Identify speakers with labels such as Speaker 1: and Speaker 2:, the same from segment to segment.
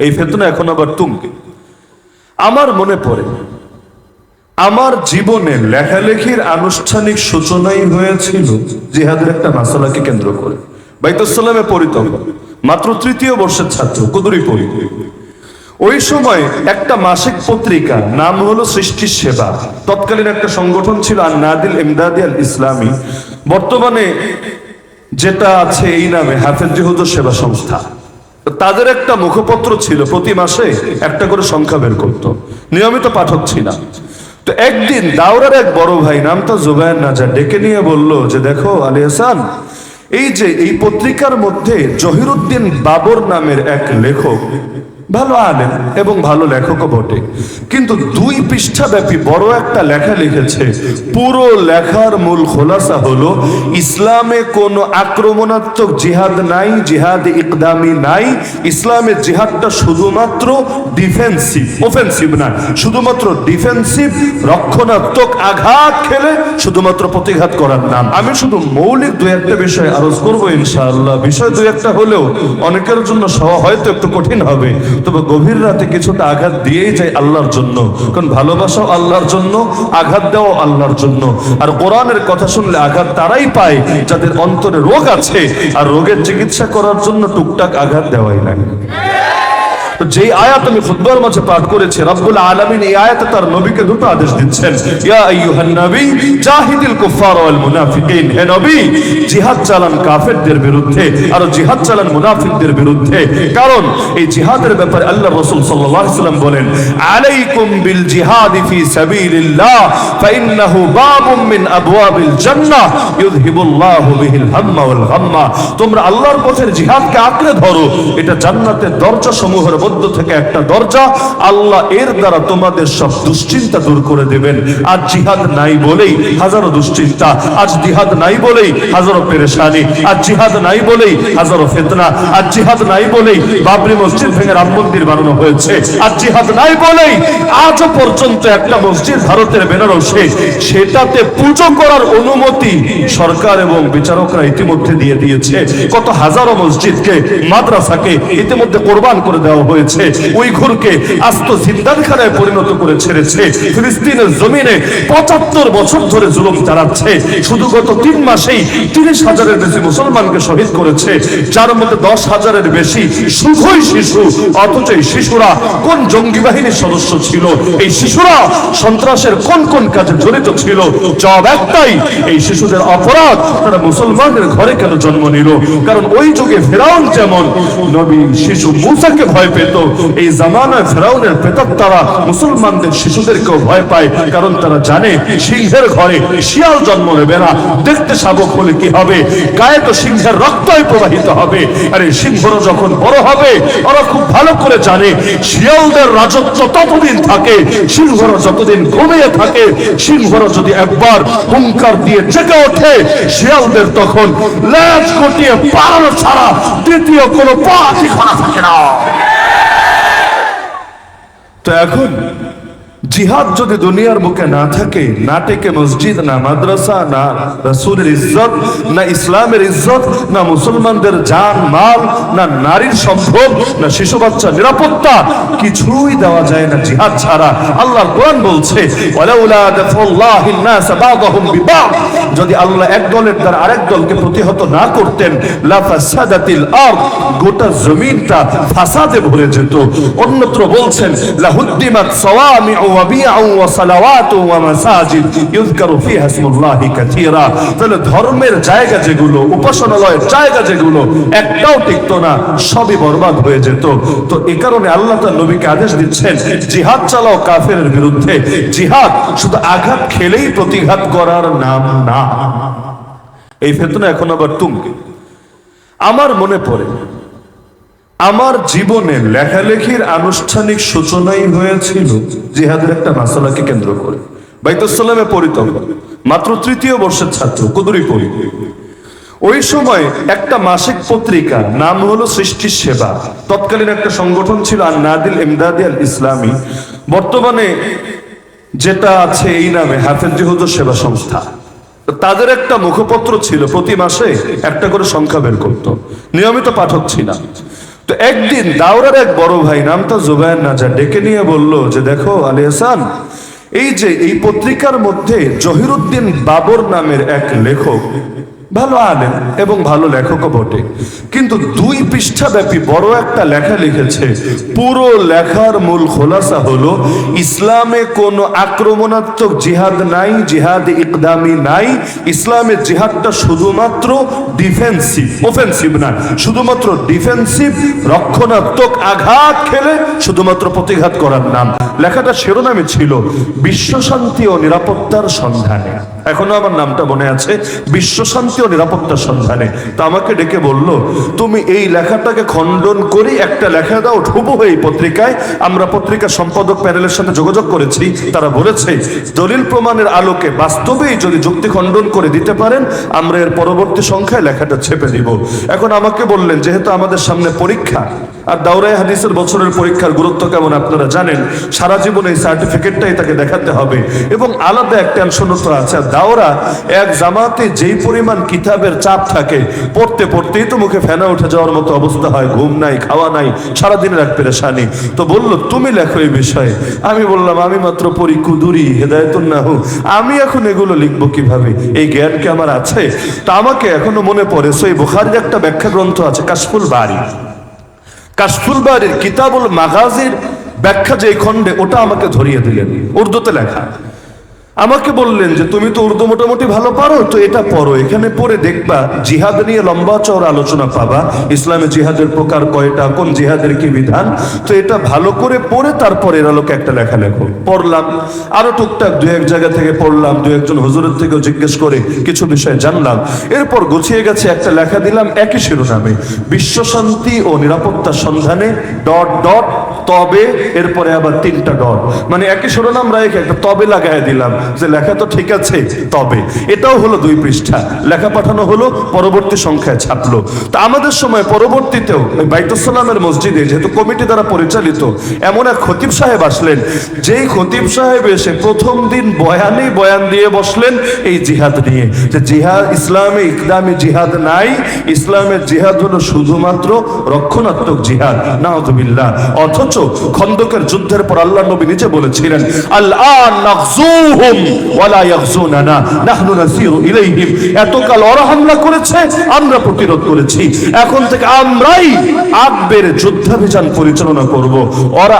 Speaker 1: এই ফেতনা এখন আবার তুঙ্গে। আমার মনে পড়ে, আমার জীবনে লেখালেখির আনুষ্ঠানিক সূচনাই হয়েছিল জিহাদের একটা মাসালাকে কেন্দ্র করে। বাইতুসালামে পড়িত মাত্র তৃতীয় বর্ষের ছাত্র, কুদুরি পড়ি। ওই সময় একটা মাসিক পত্রিকা, নাম হলো সৃষ্টির সেবা, তৎকালীন একটা সংগঠন ছিল আর নাদিল ইমদাদি আল ইসলামী। বর্তমানে যেটা আছে এই নামে, হাফেজ জিহুদ সেবা সংস্থা। তাদের একটা মুখপত্র ছিল প্রতি মাসে একটা করে সংখ্যা বের করতো। নিয়মিত পাঠক ছিলাম। তো একদিন দাউরার এক বড় ভাই নামটা জুবায়ের নাজা ডেকে নিয়ে বলল যে, দেখো আলী হাসান, এই যে এই পত্রিকার মধ্যে জহিরুদ্দিন বাবর নামের এক লেখক ভালো আলেন এবং ভালো লেখকও বটে। কিন্তু দুই পৃষ্ঠা ব্যাপী বড় একটা লেখা লিখেছে, পুরো লেখার মূল খোলাসা হলো, ইসলামে কোনো আক্রমণাত্মক জিহাদ নাই জিহাদ ইকদামি নাই ইসলামের জিহাদটা শুধুমাত্র ডিফেন্সিভ অফেন্সিভ না, শুধুমাত্র ডিফেন্সিভ, রক্ষণাত্মক আঘাত খেলে শুধুমাত্র প্রতিঘাত করার নাম। আমি শুধু মৌলিক দু একটা বিষয় আরোজ করব ইনশাআল্লাহ। বিষয় দুই একটা হলেও অনেকের জন্য সহ হয়তো একটু কঠিন হবে। তবে গভীর রাতে কিছুটা আঘাত দিয়েই যায় আল্লাহর জন্য। কারণ ভালোবাসাও আল্লাহর জন্য, আঘাত দেওয়া আল্লাহর জন্য। আর কোরআনের কথা শুনলে আঘাত তারাই পায়, যাদের অন্তরে রোগ আছে। আর রোগের চিকিৎসা করার জন্য টুকটাক আঘাত দেওয়াই লাগে। তো আয়াত আমি ফুটবল মাঝে পাঠ করেছি, রব্বুল আলামিন এই আয়াতে তার নবীকে দুটো আদেশ দিচ্ছেন। ইয়া আইয়ুহান নবী, জাহিদিল ওয়াল মুনাফিকিন। হে নবী, জিহাদ চালান কাফেরদের বিরুদ্ধে আর জিহাদ চালান মুনাফিকদের বিরুদ্ধে। কারণ এই জিহাদের ব্যাপারে আল্লাহ রাসূল সাল্লাল্লাহু আলাইহি বলেন, আলাইকুম বিল জিহাদি ফি সাবিলিল্লাহ, ফাইন্নাহু বাবুম মিন আবওয়াবিল জান্নাহ বিহিল হাম্মা ওয়াল গাম্মা। তোমরা আল্লাহর পথের জিহাদকে আঁকড়ে ধরো, এটা জান্নাতের দরজা সমূহের মধ্য থেকে একটা দরজা, আল্লাহ এর দ্বারা তোমাদের সব দুশ্চিন্তা দূর করে দেবেন। আজ জিহাদ নাই বলেই হাজারো দুশ্চিন্তা আজ জিহাদ নাই বলেই হাজারো পেরেশানি আজ জিহাদ নাই বলেই হাজারো ফেতনা আজ জিহাদ নাই বলেই বাবরি মসজিদ ভেঙে রাম মন্দির বানানো হয়েছে আজ জিহাদ নাই বলেই আজও পর্যন্ত একটা মসজিদ ভারতের বেনারসে, সেটাতে পুজো করার অনুমতি সরকার এবং বিচারকরা ইতিমধ্যে দিয়ে দিয়েছে। কত হাজারো মসজিদকে, মাদ্রাসাকে ইতিমধ্যে কোরবান করে দেওয়া হয়েছে। ওই ঘুরকে আস্ত জিন্দানখানায় পরিণত করে ছেড়েছে। ফিলিস্তিনের জমিনে পঁচাত্তর বছর ধরে জুলুম চালাচ্ছে। শুধু গত তিন মাসেই তিরিশ হাজারের বেশি মুসলমানকে শহীদ করেছে। যার মধ্যে দশ হাজারের বেশি শুধুই শিশু, অথচ এই শিশুরা কোন জঙ্গি বাহিনীর সদস্য ছিল? এই শিশুরা সন্ত্রাসের কোন কোন কাজে জড়িত ছিল? জব একটাই, এই শিশুদের অপরাধ তারা মুসলমানের ঘরে কেন জন্ম নিল? কারণ ওই যুগে ফেরাউন যেমন নবী শিশু মুসাকে ভয় পেত এই জামানায় ফেরাউনের প্রেতাত্মারা মুসলমানদের শিশুদেরকেও ভয় পায়, কারণ তারা জানে সিংহের ঘরে শিয়াল জন্ম নেবে না। দেখতে শাবক হলে কি হবে? গায়ে তো সিংহের রক্তই প্রবাহিত হবে। আর এই যখন বড় হবে, ওরা খুব ভালো করে জানে শিয়ালদের রাজত্ব ততদিন থাকে, সিংহরা যতদিন ঘুমিয়ে থাকে, সিংহরা যদি একবার হুঙ্কার দিয়ে জেগে ওঠে, শিয়ালদের তখন লেজ গটিয়ে পালানো ছাড়া দ্বিতীয় কোনো পথই খোলা থাকে না। তো এখন জিহাদ যদি দুনিয়ার বুকে না থাকে, না টেকে মসজিদ, না মাদ্রাসা, না রাসূলের ইজ্জত, না ইসলামের ইজ্জত, না মুসলমানদের জান, মাল, না নারীর সম্ভব না শিশু বাচ্চা নিরাপত্তা, কিছুই দেওয়া যায় না জিহাদ ছাড়া। আল্লাহর কোরআন বলছে যদি আল্লাহ এক দলের দ্বারা আরেক দলকে প্রতিহত না করতেন, লা ফাসাদাতিল আরদ, গোটা জমিনটা ফাসাদে ভরে যেত। অন্যত্র বলছেন, লাহুদ্দিমাত সাওয়ামিউ ধর্মের জায়গা যেগুলো, উপাসনালয়ের জায়গা যেগুলো, একটাও টিকতো না, সবই বরবাদ হয়ে যেত। তো এই কারণে আল্লাহ নবীকে আদেশ দিচ্ছেন, জিহাদ চালাও কাফেরের বিরুদ্ধে। জিহাদ শুধু আঘাত খেলেই প্রতিঘাত করার নাম না। এই ফেতনা এখন আবার তুঙ্গে। আমার মনে পড়ে আমার জীবনে লেখালেখির আনুষ্ঠানিক সূচনাই হয়েছিল জিহাদের একটা মাসালাকে কেন্দ্র করে। বাইতুসালামে পড়িত মাত্র তৃতীয় বর্ষের ছাত্র কুদুরি পড়ি ওই সময় একটা মাসিক পত্রিকা, নাম হলো সৃষ্টির সেবা। তৎকালীন একটা সংগঠন ছিল আর নাদিল ইমদাদি আল ইসলামী। বর্তমানে যেটা আছে এই নামে হাফেজ জিহুদ সেবা সংস্থা। তাদের একটা মুখপত্র ছিল, প্রতি মাসে একটা করে সংখ্যা বের করতো। নিয়মিত পাঠক ছিলাম। তো একদিন দাওরার এক বড় ভাই নাম তো জুবায়ের নাজা ডেকে নিয়ে বলল যে দেখো আলী হাসান, এই যে এই পত্রিকার মধ্যে জহিরুদ্দিন বাবর নামের এক লেখক ভালো আলেম এবং ভালো লেখকও বটে। কিন্তু দুই পৃষ্ঠা ব্যাপী বড় একটা লেখা লিখেছে, পুরো লেখার মূল খোলাসা হলো, ইসলামে কোনো আক্রমণাত্মক জিহাদ নাই, জিহাদ ইকদামি নাই, ইসলামের জিহাদটা শুধুমাত্র ডিফেন্সিভ অফেন্সিভ না শুধুমাত্র ডিফেন্সিভ, রক্ষণাত্মক আঘাত খেলে শুধুমাত্র প্রতিঘাত করার নাম। লেখাটা শিরোনামে ছিল, বিশ্ব শান্তি ও নিরাপত্তার সন্ধানে। এখনও আমার নামটা মনে আছে। বিশ্ব শান্তি ও নিরাপত্তার সন্ধানে। তা আমাকে ডেকে বলল, তুমি এই লেখাটাকে খণ্ডন করে একটা লেখা দাও, ঢুবো এই পত্রিকায়। আমরা পত্রিকার সম্পাদক প্যানেলের সাথে যোগাযোগ করেছি। তারা বলেছে, দলিল প্রমাণের আলোকে বাস্তবেই যদি যুক্তি খণ্ডন করে দিতে পারেন, আমরা এর পরবর্তী সংখ্যায় লেখাটা ছেপে দিব। এখন আমাকে বললেন, যেহেতু আমাদের সামনে পরীক্ষা আর দাওরাই হাদিসের বছরের পরীক্ষার গুরুত্ব কেমন আপনারা জানেন? সারা জীবন এই সার্টিফিকেটটাই তাকে দেখাতে হবে। এবং আলাদা এক টেনশনও তো আছে। আর দাওরা এক জামাতে যেই পরিমাণ কিতাবের চাপ থাকে, পড়তে পড়তেই তো মুখে ফেনা উঠে যাওয়ার মতো অবস্থা হয়। ঘুম নাই, খাওয়া নাই, সারাদিনের এক পেরেশানি। তো বলল, তুমি লেখো এই বিষয়ে। আমি বললাম, আমি মাত্র পড়ি কুদুরি হেদায়তুন নাহু আমি এখন এগুলো লিখব কীভাবে? এই জ্ঞান কি আমার আছে? তা আমাকে এখনও মনে পড়ে, সই বুখারির একটা ব্যাখ্যা গ্রন্থ আছে, কাশফুল বাড়ি কাশফুল বাড়ির কিতাবুল মাগাজির ব্যাখ্যা যে খণ্ডে ওটা আমাকে ধরিয়ে দিলেন। উর্দুতে লেখা। আমাকে বললেন যে তুমি তো উর্দু মোটামুটি ভালো পারো, তো এটা পড়ো। এখানে পড়ে দেখবা, জিহাদ নিয়ে লম্বা চওড়া আলোচনা পাবা। ইসলামে জিহাদের প্রকার কয়টা, কোন জিহাদের কি বিধান? তো এটা ভালো করে পড়ে তারপর এর আলোকে একটা লেখা লেখো। পড়লাম, আরও টুকটাক দু এক জায়গা থেকে পড়লাম, দু একজন হুজুরের থেকেও জিজ্ঞেস করে কিছু বিষয় জানলাম। এরপর গুছিয়ে গেছে, একটা লেখা দিলাম একই শিরোনামে, বিশ্ব শান্তি ও নিরাপত্তার সন্ধানে ডট ডট তবে, এরপরে আবার তিনটা ডট। মানে একই শিরোনাম রেখে একটা তবে লাগাই দিলাম, যে লেখা তো ঠিক আছে, তবে। এটাও হলো দুই পৃষ্ঠা। লেখা পাঠানো হলো, পরবর্তী সংখ্যায় ছাপলো। তা আমাদের সময় পরবর্তীতেও বাইতুসালামের মসজিদে, যেহেতু কমিটি দ্বারা পরিচালিত, এমন এক খতিব সাহেব আসলেন, যেই খতিব সাহেব এসে প্রথম দিন বয়ানেই বয়ান দিয়ে বসলেন এই জিহাদ নিয়ে, যে জিহাদ ইসলামে ইকদামে জিহাদ নাই, ইসলামের জিহাদ হলো শুধুমাত্র রক্ষণাত্মক জিহাদ, নাউজুবিল্লাহ। অথচ খন্দকের যুদ্ধের পর আল্লাহ নবী নিজে বলেছিলেন এতকাল ওরা হামলা করেছে, আমরা প্রতিরোধ করেছি। এখন থেকে আমরাই আকবের যুদ্ধাভিযান পরিচালনা করব। ওরা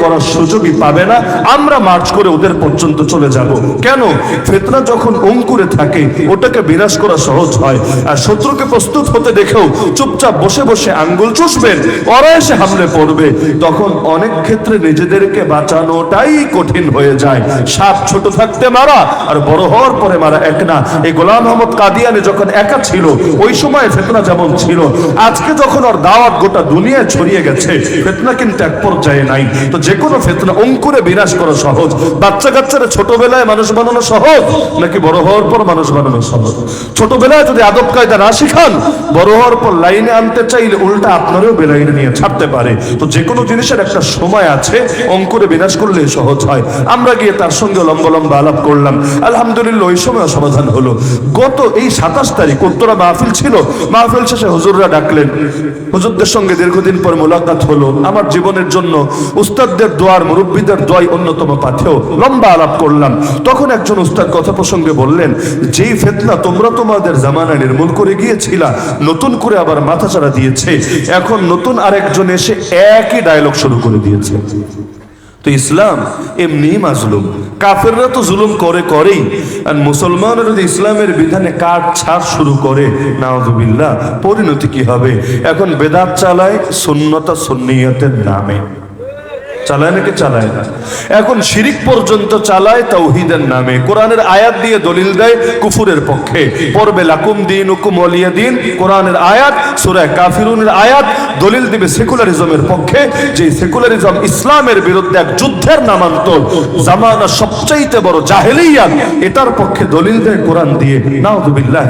Speaker 1: করার সুযোগই পাবে না, আমরা মার্চ করে ওদের পর্যন্ত চলে যাব। কেন? ফেতনা যখন অঙ্কুরে থাকে, ওটাকে বিনাশ করা সহজ হয়। আর শত্রুকে প্রস্তুত হতে দেখেও চুপচাপ বসে বসে আঙ্গুল চুষবেন ওরা এসে হামলে পড়বে। তখন অনেক ক্ষেত্রে নিজেদেরকে বাঁচানোটাই কঠিন হয়ে যায়। সাপ ছোট থাকতে মারা আর বড় হওয়ার পরে মারা এক না। এই গোলাম মোহাম্মদ কাদিয়ানি যখন একা ছিল, ওই সময় ফেতনা যেমন ছিল, আজকে যখন ওর দাওয়াত গোটা দুনিয়ায় ছড়িয়ে গেছে, ফেতনা কিন্তু এক পর্যায়ে নাই। তো যে কোনো ফেতনা অঙ্কুরে বিনাশ করা সহজ। বাচ্চা কাচ্চারা ছোটবেলায় মানুষ বানানো সহজ, নাকি বড় হওয়ার পর মানুষ বানানো সহজ? ছোটবেলায় যদি আদব কায়দা না শিখান, বড় হওয়ার পর লাইনে আনতে চাইলে উল্টা আপনারও বেলাইনে নিয়ে ছাড়তে পারে। তো যে কোনো জিনিসের একটা সময় আছে, অঙ্কুরে বিনাশ করলে সহজ হয়। আমরা গিয়ে তার সঙ্গে লম্বা লম্বা আলাপ করলাম। আলহামদুলিল্লাহ, ওই সময় সমাধান হলো। গত এই সাতাশ তারিখ উত্তরা মাহফিল ছিল। মাহফিল শেষে হুজুররা ডাকলেন, হুজুরদের সঙ্গে দীর্ঘদিন পর মোলাকাত হলো। আমার জীবনের জন্য উস্তাদদের দোয়ার মুরব্বীদের দোয়াই অন্যতম পাথেও লম্বা আলাপ করলাম। তখন একজন উস্তাদ কথা প্রসঙ্গে বললেন, যেই ফেতনা তোমরা তোমাদের জামানায় নির্মূল করে গিয়েছিলা, নতুন করে আবার মাথা চাড়া দিয়েছে। এখন নতুন আরেকজন এসে একই ডায়লগ শুরু করে দিয়েছে। তো ইসলাম এমনি মাজলুম। কাফেররা তো জুলুম করে করেই। আর মুসলমানরা যদি ইসলামের বিধানে কাট ছাড় শুরু করে নাওজুবিল্লাহ পরিণতি কি হবে? এখন বেদাত চালায় সুন্নতা সুন্নিয়তের নামে। চালায় নাকি চালায় না? এখন শিরিক পর্যন্ত চালায় তাওহিদের নামে। কোরআনের আয়াত দিয়ে দলিল দেয় কুফুরের পক্ষে। পড়বে লাকুম দিন হুকুম অলিয়া দিন। কোরআনের আয়াত সুরায় কাফিরুনের আয়াত দলিল দিবে সেকুলারিজমের পক্ষে। যে সেকুলারিজম ইসলামের বিরুদ্ধে এক যুদ্ধের নামান্তর, জামানা সবচাইতে বড় জাহেলিয়াত, এটার পক্ষে দলিল দেয় কোরআন দিয়ে। নাউযুবিল্লাহ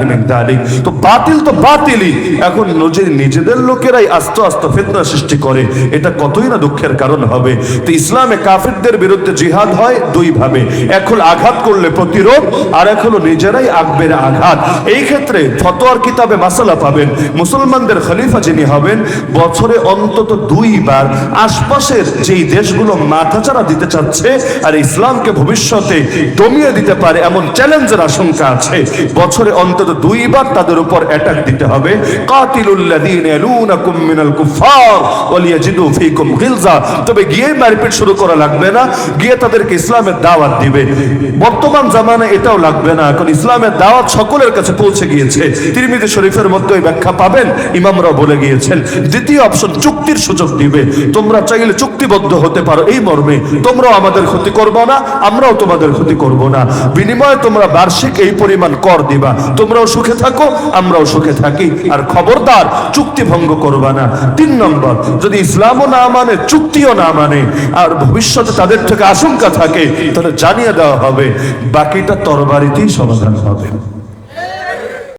Speaker 1: তো বাতিল তো বাতিলই। এখন নিজে নিজেদের লোকেরাই আস্তে আস্তে ফিতনা সৃষ্টি করে। এটা কতই না দুঃখের কারণ হবে? তো ইসলামে কাফিরদের বিরুদ্ধে জিহাদ হয় দুই ভাবে। এক হলো আঘাত করলে প্রতিরোধ, আর এক হলো নিজেরাই আকবের আঘাত। এই ক্ষেত্রে ফতোয়ার কিতাবে মাসালা পাবেন। মুসলমানদের খলিফা যিনি হবেন, বছরে অন্তত দুইবার আশপাশের যেই দেশগুলো মাথাচাড়া দিতে চাচ্ছে আর ইসলামকে ভবিষ্যতে দমিয়ে দিতে পারে এমন চ্যালেঞ্জের আশঙ্কা আছে, বছরে অন্তত দুইবার তাদের উপর অ্যাটাক দিতে হবে। কাতিলুল্লাযীনা ইয়ালুনাকুম মিনাল কুফার ওয়ালিয়াজিদু ফীকুম গিলজা। তবে গিয়ে মারপিট শুরু করা লাগবে না, গিয়ে তাদেরকে ইসলামের দাওয়াত দিবে। বর্তমান জামানে এটাও লাগবে না, এখন ইসলামের দাওয়াত সকলের কাছে পৌঁছে গিয়েছে। তিরমিজি শরীফের মধ্যে ওই ব্যাখ্যা পাবেন ইমামরা বলে গিয়েছেন, দ্বিতীয় অপশন চুক্তির সুযোগ দিবে। তোমরা চাইলে চুক্তিবদ্ধ হতে পারো এই মর্মে, তোমরাও আমাদের ক্ষতি করব না, আমরাও তোমাদের ক্ষতি করব না। বিনিময়ে তোমরা বার্ষিক এই পরিমাণ কর দিবা। তোমরাও সুখে থাকো, আমরাও সুখে থাকি। আর খবরদার, চুক্তি ভঙ্গ করবা না। তিন নম্বর, যদি ইসলামও না মানে চুক্তিও না মানে আর ভবিষ্যতে তাদের থেকে আশঙ্কা থাকে তাহলে জানিয়ে দেওয়া হবে বাকিটা তরবারিতেই সমাধান হবে।